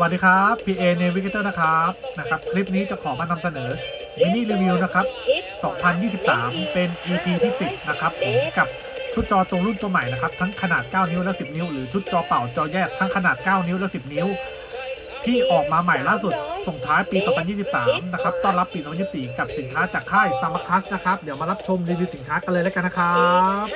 วัสดีครับ PA Navigator นะครับนะครับ คลิปนี้จะขอมานำเสนอมินิรีวิวนะครับ 2023 เป็น EP ที่ 10 นะครับผมกับชุดจอตัวรุ่นตัวใหม่นะครับ ทั้งขนาด 9 นิ้วและ 10 นิ้ว หรือชุดจอเป่าจอแยกทั้งขนาด 9 นิ้วและ 10 นิ้ว ที่ออกมาใหม่ล่าสุดส่งท้ายปี 2023 นะครับ ต้อนรับปี 2024 กับสินค้าจากค่ายซามาคัสนะครับ เดี๋ยวมารับชมรีวิวสินค้ากันเลยแล้วกันนะครับ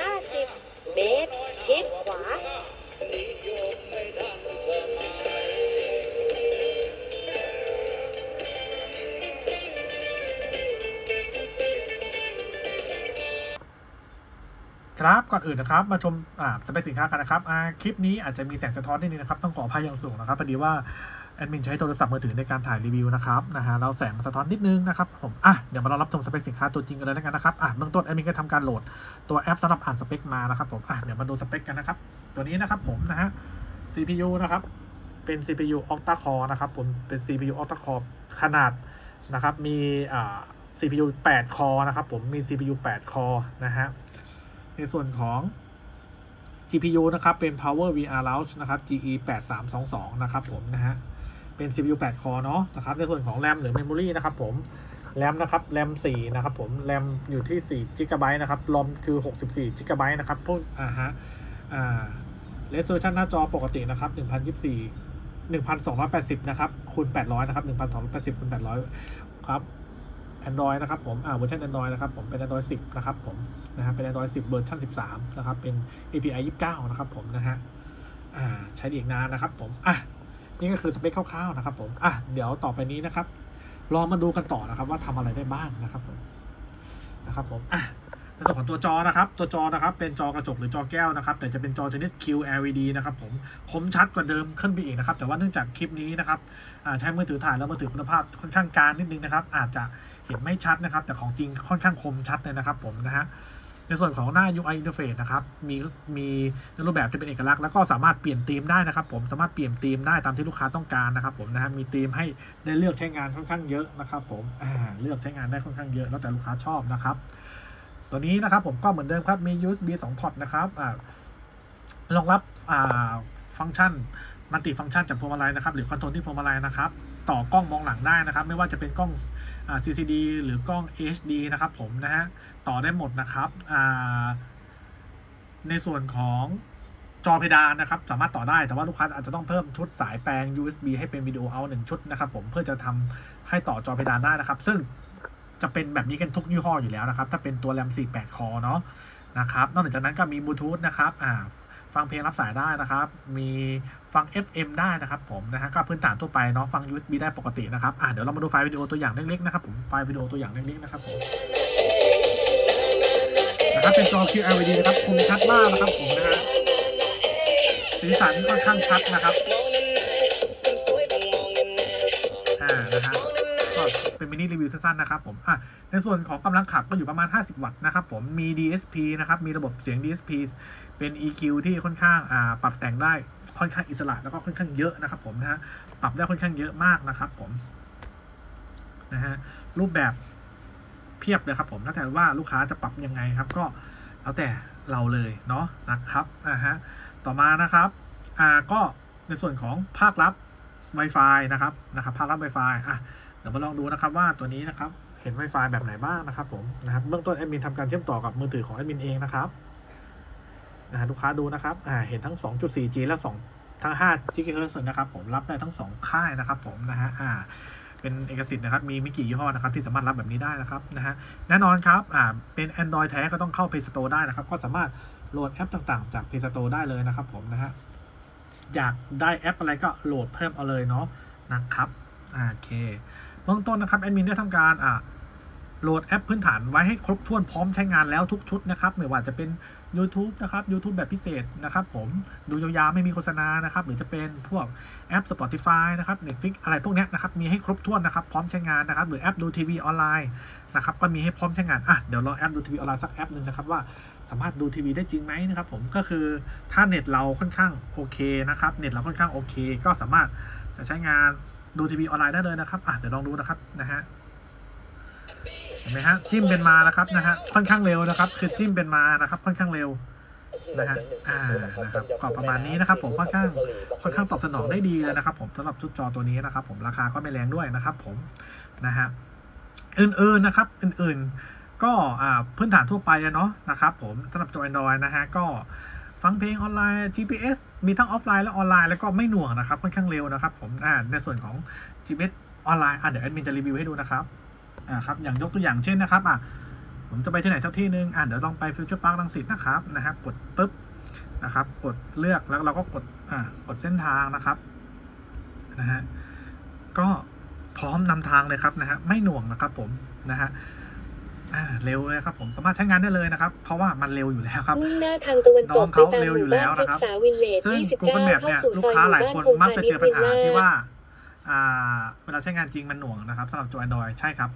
ครับ ก่อนอื่นนะครับมาชมอ่าสเปสินค้ากันนะครับอ่าคลิปนี้อาจจะมีแสงสะท้อนนิดนึงนะครับ ต้องขออภัยอย่างสูงนะครับพอดีว่าแอดมินใช้โทรศัพท์มือถือในการถ่ายรีวิวนะครับนะฮะเราแสงสะท้อนนิดนึงนะครับผมอะเดี๋ยวมาลองรับชมสเปคสินค้าตัวจริงกันเลยแล้วกันนะครับอะเบื้องต้นแอดมินก็ทำการโหลดตัวแอปสำหรับอ่านสเปคมานะครับผมอะเดี๋ยวมาดูสเปคกันนะครับตัวนี้นะครับผมนะฮะ CPU นะครับเป็น CPU octa core นะครับผมเป็น CPU octa core ขนาดนะครับมีอ่า CPU 8 core นะครับผมมี CPU 8 core นะฮะ ในส่วนของ GPU นะครับ เป็น Power VR Launch นะครับ GE 8322นะครับผมนะฮะ เป็น CPU 8 core เนาะนะครับ ในส่วนของ RAM หรือ Memory นะครับผม RAM นะครับ RAM 4นะครับผม RAM อยู่ที่4 GB นะครับ ROM คือ 64 GB นะครับ พวก อ่าฮะ อ่า Resolution หน้าจอปกตินะครับ 1024 1280 นะครับ คูณ 800 นะครับ 1280 คูณ 800 ครับ Android นะครับผมอ่าเวอร์ชัน Android นะครับผมเป็น Android 10 นะครับผมนะฮะเป็น Android 10 เวอร์ชัน13 นะครับ เป็น API 29 นะครับผมนะฮะอ่าใช้ได้อีกนานนะครับผมอะนี่ก็คือสเปคคร่าวๆนะครับผมอะเดี๋ยวต่อไปนี้นะครับลองมาดูกันต่อนะครับว่าทำอะไรได้บ้างนะครับผมนะครับผมอะ ในส่วนของตัวจอนะครับ ตัวจอนะครับเป็นจอกระจกหรือจอแก้วนะครับ แต่จะเป็นจอชนิด QLED นะครับผมคมชัดกว่าเดิมขึ้นไปอีกนะครับ แต่ว่าเนื่องจากคลิปนี้นะครับใช้มือถือถ่ายแล้วมือถือคุณภาพค่อนข้างกลางนิดนึงนะครับ อาจจะเห็นไม่ชัดนะครับ แต่ของจริงค่อนข้างคมชัดเลยนะครับผมนะฮะในส่วนของหน้า UI interface นะครับ มีมีในรูปแบบที่เป็นเอกลักษณ์แล้วก็สามารถเปลี่ยนธีมได้นะครับ ผมสามารถเปลี่ยนธีมได้ตามที่ลูกค้าต้องการนะครับ ผมนะฮะมีธีมให้ได้เลือกใช้งานค่อนข้างเยอะนะครับ ผมเลือกใช้งานได้ค่อนข้างเยอะแล้วแต่ลูกค้าชอบนะครับ ตัวนี้นะครับผมก็เหมือนเดิมครับมี USB 2 พอร์ตนะครับรองรับฟังก์ชันมัลติฟังก์ชันจากพวงมาลัยนะครับ หรือคอนโทรลที่พวงมาลัยนะครับ ต่อกล้องมองหลังได้นะครับ ไม่ว่าจะเป็นกล้อง CCD หรือกล้อง HD นะครับผมนะฮะต่อได้หมดนะครับในส่วนของจอเพดานนะครับ สามารถต่อได้แต่ว่าลูกค้าอาจจะต้องเพิ่มชุดสายแปลง USB ให้เป็นวิดีโอเอาหนึ่งชุดนะครับ ผมเพื่อจะทำให้ต่อจอเพดานได้นะครับ ซึ่ง จะเป็นแบบนี้กันทุกยี่ห้ออยู่แล้วนะครับ ถ้าเป็นตัว RAM 48คอเนาะนะครับ นอกจากนั้นก็มีบลูทูธนะครับอ่าฟังเพลงรับสายได้นะครับ มีฟัง FM ได้นะครับผมนะฮะก็พื้นฐานทั่วไปเนาะฟัง USB ได้ปกตินะครับอ่าเดี๋ยวเรามาดูไฟล์วิดีโอตัวอย่างเล็กๆนะครับผมไฟล์วิดีโอตัวอย่างเล็กๆนะครับผมนะครับเป็นจอ QLED นะครับคมชัดมากนะครับผมนะฮะสีสันค่อนข้างชัดนะครับอ่านะฮะ ก็เป็นมินิรีวิวสั้นๆนะครับผมอะในส่วนของกำลังขับก็อยู่ประมาณ 50 วัตต์นะครับผมมี DSP นะครับมีระบบเสียง DSP เป็น EQ ที่ค่อนข้างอ่าปรับแต่งได้ค่อนข้างอิสระแล้วก็ค่อนข้างเยอะนะครับผมนะฮะปรับได้ค่อนข้างเยอะมากนะครับผมนะฮะรูปแบบเพียบเลยครับผมแล้วแต่ว่าลูกค้าจะปรับยังไงครับ ก็แล้วแต่เราเลยเนาะนะครับอ่าฮะต่อมานะครับอ่าก็ในส่วนของภาคลับ Wi-Fi นะครับนะครับภาคลับ Wi-Fi อะ เดี๋ยวมาลองดูนะครับว่าตัวนี้นะครับเห็น Wi-Fi แบบไหนบ้างนะครับผมนะครับเบื้องต้นแอดมินทำการเชื่อมต่อกับมือถือของแอดมินเองนะครับนะฮะลูกค้าดูนะครับอ่าเห็นทั้ง 2.4G และ 2 ทั้ง 5 GHz นะครับผมรับได้ทั้ง 2 ค่ายนะครับผมนะฮะอ่าเป็นเอกสิทธิ์นะครับมีไม่กี่ยี่ห้อนะครับที่สามารถรับแบบนี้ได้นะครับนะฮะแน่นอนครับอ่าเป็น Android แท้ก็ต้องเข้า Play Store ได้นะครับ ก็สามารถโหลดแอปต่างๆ จาก Play Store ได้เลยนะครับผมนะฮะอยากได้แอปอะไรก็โหลดเพิ่มเอาเลยเนาะนะครับโอเค เบื้องต้นนะครับแอดมินได้ทำการอ่าโหลดแอปพื้นฐานไว้ให้ครบถ้วนพร้อมใช้งานแล้วทุกชุดนะครับไม่ว่าจะเป็น YouTube นะครับ YouTube แบบพิเศษนะครับผมดูยาวๆไม่มีโฆษณานะครับหรือจะเป็นพวกแอป Spotify นะครับ Netflix อะไรพวกนี้นะครับมีให้ครบถ้วนนะครับพร้อมใช้งานนะครับ หรือแอปดูทีวีออนไลน์นะครับก็มีให้พร้อมใช้งานอะเดี๋ยวรอแอปดูทีวีออนไลน์สักแอปหนึ่งนะครับว่าสามารถดูทีวีได้จริงไหมนะครับผมก็คือถ้าเน็ตเราค่อนข้างโอเคนะครับเน็ตเราค่อนข้างโอเค ก็สามารถจะใช้งาน ดูทีวีออนไลน์ได้เลยนะครับอะเดี๋ยวลองดูนะครับนะฮะเห็นไหมฮะจิ้มเป็นมานะครับนะฮะค่อนข้างเร็วนะครับ คือจิ้มเป็นมานะครับ ค่อนข้างเร็วนะฮะอ่านะครับก็ประมาณนี้นะครับ ผมค่อนข้างค่อนข้างตอบสนองได้ดีเลยนะครับ ผมสำหรับชุดจอตัวนี้นะครับ ผมราคาก็ไม่แรงด้วยนะครับ ผมนะฮะอื่นๆนะครับ อื่นๆ ก็อ่าพื้นฐานทั่วไปอะเนาะนะครับ ผมสำหรับจอ Android นะฮะก็ ฟังเพลงออนไลน์ GPS มีทั้งออฟไลน์และออนไลน์แล้วก็ไม่หน่วงนะครับค่อนข้างเร็วนะครับผมอ่าในส่วนของ GPS ออนไลน์อะเดี๋ยวแอดมินจะรีวิวให้ดูนะครับอ่าครับอย่างยกตัวอย่างเช่นนะครับอะผมจะไปที่ไหนสักที่หนึ่งอะเดี๋ยวต้องไปฟิวเจอร์พาร์คลังสิตนะครับนะฮะกดปุ๊บนะครับ กดเลือกแล้วเราก็กดอ่ากดเส้นทางนะครับนะฮะก็พร้อมนำทางเลยครับนะฮะไม่หน่วงนะครับผมนะฮะ อ่าเร็วเลยครับผมสามารถใช้งานได้เลยนะครับ เพราะว่ามันเร็วอยู่แล้วครับมุ่งหน้าทางตะวันตกน้องไปเขาตามเร็วหอยู่มู่แล้บ้านวพฤนะกครับษาวิลเลจซึ่ง29 Google Map เข้าเนี่ยสู่ลูซกอยหค้ามู่หลายบ้านคนพงมักพาจะณิเจชอย์ปัญวิลหาล่าที่ว่าอ่าเวลาใช้งานจริงมันหน่วงนะครับสำหรับจอ Android ใช่ครับ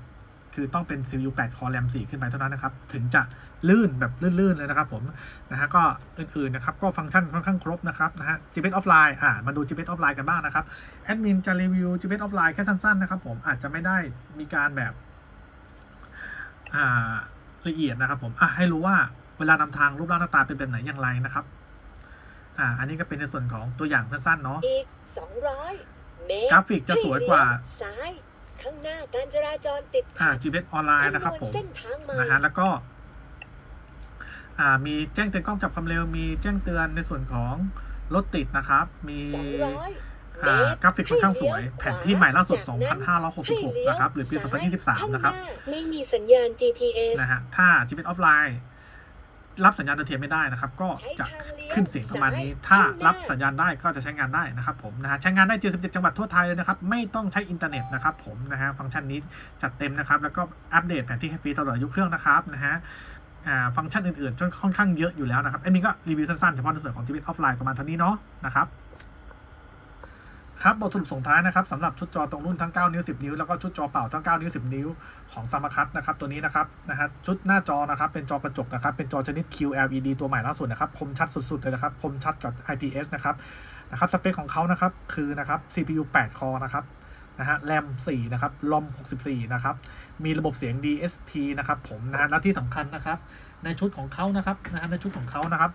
คือต้องเป็น CPU 8 Core RAM 4 ขึ้นไปเท่านั้นนะครับ ถึงจะลื่นแบบลื่นๆเลยนะครับผมนะฮะก็อื่นๆนะครับก็ฟังก์ชันค่อนข้างครบนะครับนะฮะ GPS Offline อ่ามาดู GPS Offline กันบ้างนะครับแอดมินจะรีวิว GPS Offline แค่สั้นๆนะครับผมอาจจะไม่ได้มีการแบบอ่า ละเอียดนะครับผมอะให้รู้ว่าเวลานำทางรูปร่างหน้าตาเป็นแบบไหนอย่างไรนะครับอ่าอันนี้ก็เป็นในส่วนของตัวอย่างสั้นๆเนาะอีก200เมตรกราฟิกจะสวยกว่าให้เลี้ยซ้ายข้างหน้าการจราจรติดอ่าขัด GPS ออนไลน์นะครับผมคำวณเส้นทางใหม่นะฮะแล้วก็ อ่า มีแจ้งเตือนกล้องจับความเร็ว มีแจ้งเตือนในส่วนของรถติดนะครับ มี200อ่า กราฟิกค่อนข้างสวยให้เลี้ยวแผนที่ใหม่ล่าสุดจากนั้นให้เลี้ยว2566 นะครับ หรือปีซ้ายข้าง2023 นะครับหาไม่มีสัญญาณ GPS นะฮะ ถ้า GPS ออฟไลน์รับสัญญาณดาวเทียมไม่ได้นะครับ ก็จะขึ้นเสียงประมาณนี้ ถ้ารับสัญญาณได้ก็จะใช้งานได้นะครับผมนะฮะ ใช้งานได้ 77 จังหวัดทั่วไทยเลยนะครับ ไม่ต้องใช้อินเทอร์เน็ตนะครับผมนะฮะ ฟังก์ชันนี้จัดเต็มนะครับ แล้วก็อัปเดตแผนที่ให้ฟรีตลอดอายุเครื่องนะครับนะฮะอ่าฟังก์ชันอื่นๆจนค่อนข้างเยอะอยู่แล้วนะครับอันนี้ก็รีวิวสั้นๆเฉพาะในส่วนของ GPS ออฟไลน์ประมาณเท่านี้เนาะนะครับ ครับบทสรุปส่งท้ายนะครับสำหรับชุดจอตรงรุ่นทั้ง 9 นิ้ว 10 นิ้ว แล้วก็ชุดจอเปล่าทั้ง 9 นิ้ว 10 นิ้วของซามาคัตนะครับตัวนี้นะครับนะฮะชุดหน้าจอนะครับเป็นจอกระจกนะครับเป็นจอชนิด QLED ตัวใหม่ล่าสุดนะครับคมชัดสุดๆเลยนะครับคมชัดกับ IPS นะครับนะครับสเปคของเขานะครับคือนะครับ CPU 8 core นะครับนะฮะ RAM 4นะครับ ROM 64 นะครับ มีระบบเสียง DSP นะครับผมนะฮะและที่สำคัญนะครับ ในชุดของเขานะครับนะฮะในชุดของเขานะครับ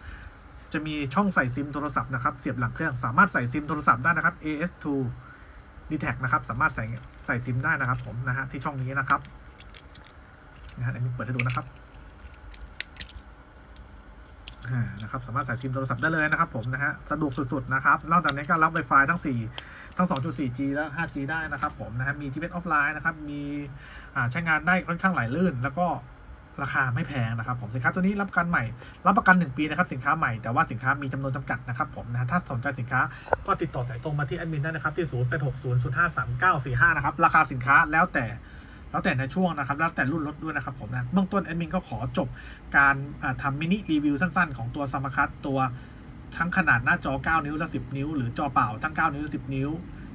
จะมีช่องใส่ซิมโทรศัพท์นะครับ เสียบหลังเครื่อง สามารถใส่ซิมโทรศัพท์ได้นะครับ AS2 d t a c นะครับ สามารถใส่ใส่ซิมได้นะครับ ผมนะฮะที่ช่องนี้นะครับนะฮะอันนี้เปิดให้ดูนะครับนะครับสามารถใส่ซิมโทรศัพท์ได้เลยนะครับผมนะฮะสะดวกสุดๆนะครับนอกจากนี้ก็รับ Wi-Fi ทั้ง 4 ทั้ง 2.4G และ 5G ได้นะครับผมนะฮะมี GPS offline นะครับ มีอ่าใช้งานได้ค่อนข้างไหลลื่น แล้วก็ ราคาไม่แพงนะครับผมสินค้าตัวนี้รับประกันใหม่ รับประกัน 1 ปีนะครับสินค้าใหม่แต่ว่าสินค้ามีจำนวนจำกัดนะครับผมนะถ้าสนใจสินค้าก็ติดต่อสายตรงมาที่แอดมินได้นะครับที่ 0 8 6 0 0 5 3 9 4 5 นะครับราคาสินค้าแล้วแต่แล้วแต่ในช่วงนะครับ แล้วแต่รุ่นรถด้วยนะครับผมนะเบื้องต้นแอดมินก็ขอจบการอ่าทำมินิรีวิวสั้นๆ ของตัวสมาคัตตัวทั้งขนาดหน้าจอ 9 นิ้วและ 10 นิ้ว หรือจอเปล่าทั้ง 9 นิ้วและ 10 นิ้ว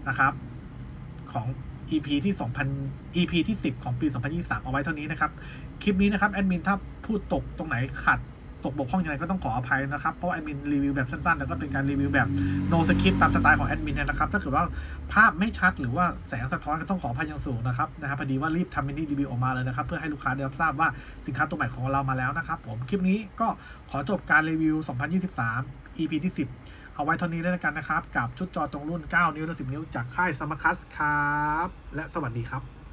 นะครับของ EP ที่2000 EP ที่ 10 ของปี 2023 เอาไว้เท่านี้นะครับ คลิปนี้นะครับแอดมินถ้าพูดตกตรงไหนขัดตกบกพร่องยังไงก็ต้องขออภัยนะครับ เพราะแอดมินรีวิวแบบสั้นๆ แล้วก็เป็นการรีวิวแบบ no script ตามสไตล์ของแอดมินเนี่ยนะครับ ถ้าเกิดว่าภาพไม่ชัดหรือว่าแสงสะท้อนก็ต้องขออภัยอย่างสูงนะครับนะครับพอดีว่ารีบทำมินิรีวิวออกมาเลยนะครับ เพื่อให้ลูกค้าได้รับทราบว่าสินค้าตัวใหม่ของเรามาแล้วนะครับผมคลิปนี้ก็ขอจบการรีวิว 2023 EP ที่ 10 เอาไว้เท่านี้แล้วกันนะครับ กับชุดจอตรงรุ่น 9 นิ้วและ 10 นิ้วจากค่ายสมาคัสครับ และสวัสดีครับ